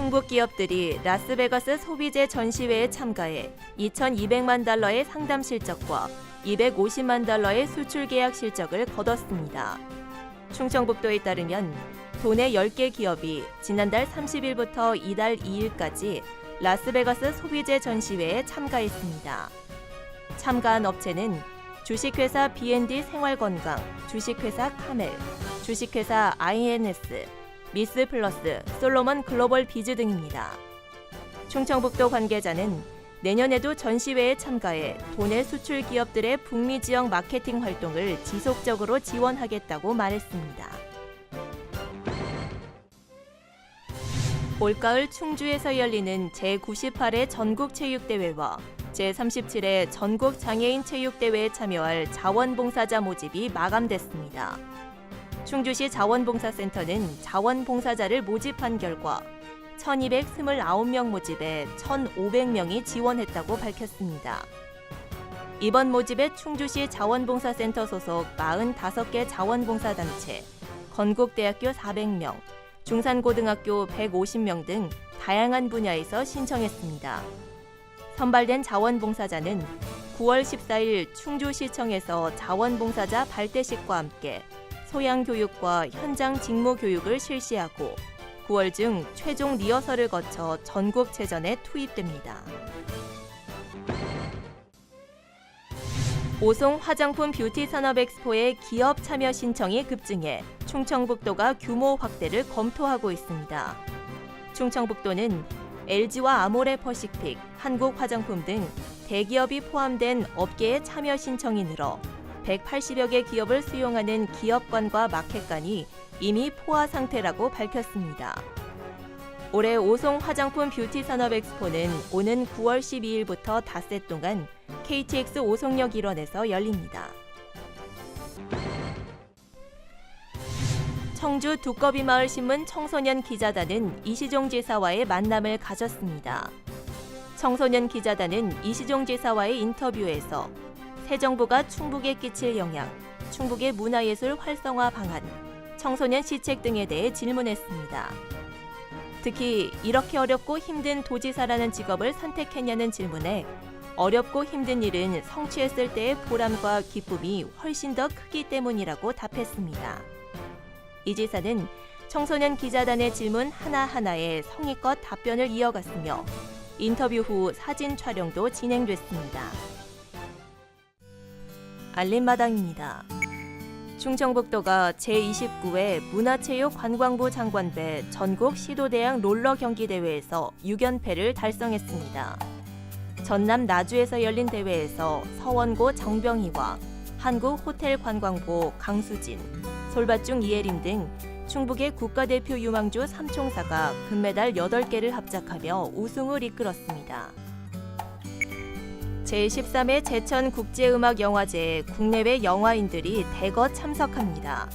충북 기업들이 라스베가스 소비재 전시회에 참가해 2,200만 달러의 상담 실적과 250만 달러의 수출 계약 실적을 거뒀습니다. 충청북도에 따르면 도내 10개 기업이 지난달 30일부터 이달 2일까지 라스베가스 소비재 전시회에 참가했습니다. 참가한 업체는 주식회사 B&D 생활건강, 주식회사 카멜, 주식회사 INS, 미스 플러스, 솔로몬 글로벌 비즈 등입니다. 충청북도 관계자는 내년에도 전시회에 참가해 도내 수출 기업들의 북미 지역 마케팅 활동을 지속적으로 지원하겠다고 말했습니다. 올가을 충주에서 열리는 제98회 전국체육대회와 제37회 전국 장애인 체육대회에 참여할 자원봉사자 모집이 마감됐습니다. 충주시 자원봉사센터는 자원봉사자를 모집한 결과 1229명 모집에 1,500명이 지원했다고 밝혔습니다. 이번 모집에 충주시 자원봉사센터 소속 45개 자원봉사단체, 건국대학교 400명, 중산고등학교 150명 등 다양한 분야에서 신청했습니다. 선발된 자원봉사자는 9월 14일 충주시청에서 자원봉사자 발대식과 함께 소양 교육과 현장 직무 교육을 실시하고 9월 중 최종 리허설을 거쳐 전국 체전에 투입됩니다. 오송 화장품 뷰티 산업 엑스포의 기업 참여 신청이 급증해 충청북도가 규모 확대를 검토하고 있습니다. 충청북도는 LG와 아모레 퍼시픽, 한국 화장품 등 대기업이 포함된 업계의 참여 신청이 늘어 180여 개 기업을 수용하는 기업관과 마켓관이 이미 포화 상태라고 밝혔습니다. 올해 오송 화장품 뷰티 산업 엑스포는 오는 9월 12일부터 닷새 동안 KTX 오송역 일원에서 열립니다. 청주 두꺼비 마을 신문 청소년 기자단은 이시종 지사와의 만남을 가졌습니다. 청소년 기자단은 이시종 지사와의 인터뷰에서 새 정부가 충북에 끼칠 영향, 충북의 문화예술 활성화 방안, 청소년 시책 등에 대해 질문했습니다. 특히 이렇게 어렵고 힘든 도지사라는 직업을 선택했냐는 질문에 어렵고 힘든 일은 성취했을 때의 보람과 기쁨이 훨씬 더 크기 때문이라고 답했습니다. 이 지사는 청소년 기자단의 질문 하나하나에 성의껏 답변을 이어갔으며 인터뷰 후 사진 촬영도 진행됐습니다. 알림마당입니다. 충청북도가 제29회 문화체육관광부 장관배 전국 시도대학 롤러 경기 대회에서 6연패를 달성했습니다. 전남 나주에서 열린 대회에서 서원고 정병희와 한국호텔관광부 강수진, 솔밭중 이혜림 등 충북의 국가대표 유망주 삼총사가 금메달 8개를 합작하며 우승을 이끌었습니다. 제13회 제천 국제음악영화제에 국내외 영화인들이 대거 참석합니다.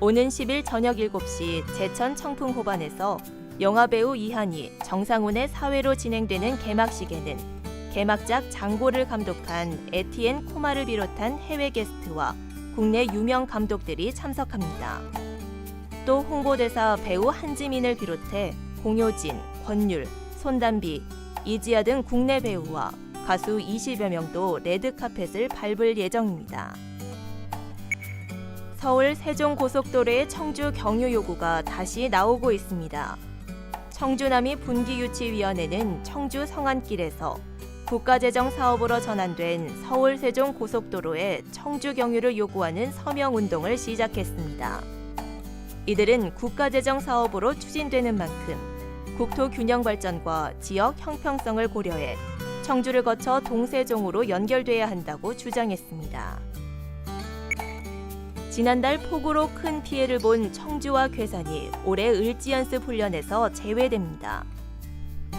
오는 10일 저녁 7시 제천 청풍호반에서 영화배우 이한이, 정상훈의 사회로 진행되는 개막식에는 개막작 장고를 감독한 에티엔 코마를 비롯한 해외 게스트와 국내 유명 감독들이 참석합니다. 또 홍보대사 배우 한지민을 비롯해 공효진, 권율, 손담비, 이지아 등 국내 배우와 가수 20여 명도 레드카펫을 밟을 예정입니다. 서울 세종고속도로의 청주 경유 요구가 다시 나오고 있습니다. 청주남이 분기유치위원회는 청주 성안길에서 국가재정 사업으로 전환된 서울 세종 고속도로에 청주 경유를 요구하는 서명 운동을 시작했습니다. 이들은 국가재정 사업으로 추진되는 만큼 국토 균형 발전과 지역 형평성을 고려해 청주를 거쳐 동세종으로 연결돼야 한다고 주장했습니다. 지난달 폭우로 큰 피해를 본 청주와 괴산이 올해 을지연습 훈련에서 제외됩니다.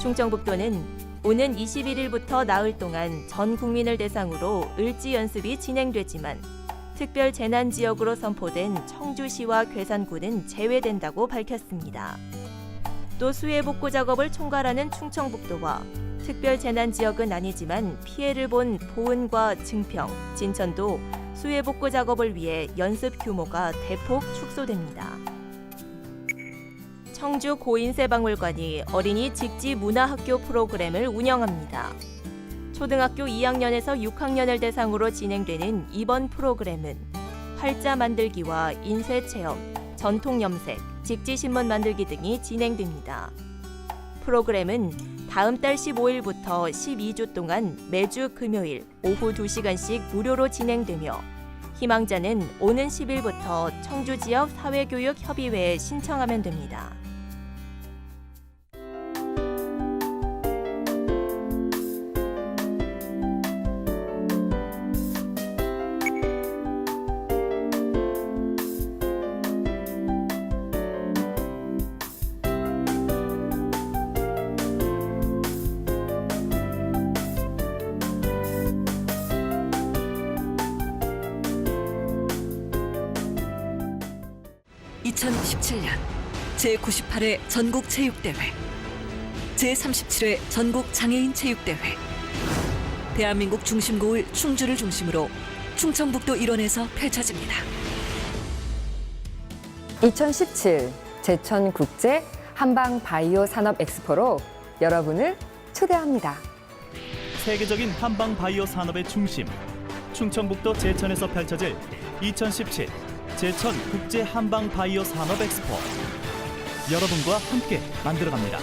충청북도는 오는 21일부터 나흘 동안 전 국민을 대상으로 을지 연습이 진행되지만 특별 재난 지역으로 선포된 청주시와 괴산군은 제외된다고 밝혔습니다. 또 수해 복구 작업을 총괄하는 충청북도와 특별 재난 지역은 아니지만 피해를 본 보은과 증평, 진천도 수해 복구 작업을 위해 연습 규모가 대폭 축소됩니다. 청주 고인세 박물관이 어린이 직지 문화학교 프로그램을 운영합니다. 초등학교 2학년에서 6학년을 대상으로 진행되는 이번 프로그램은 활자 만들기와 인쇄 체험, 전통 염색, 직지 신문 만들기 등이 진행됩니다. 프로그램은 다음 달 15일부터 12주 동안 매주 금요일 오후 2시간씩 무료로 진행되며 희망자는 오는 10일부터 청주 지역 사회교육협의회에 신청하면 됩니다. (2017년) 제98회 전국 체육대회 제37회 전국 장애인 체육대회 대한민국 중심고을 충주를 중심으로 충청북도 일원에서 펼쳐집니다. 2017 제천 국제 한방 바이오 산업 엑스포로 여러분을 초대합니다. 세계적인 한방 바이오 산업의 중심 충청북도 제천에서 펼쳐질 2017 제천 국제 한방 바이오 산업 엑스포 여러분과 함께 만들어갑니다.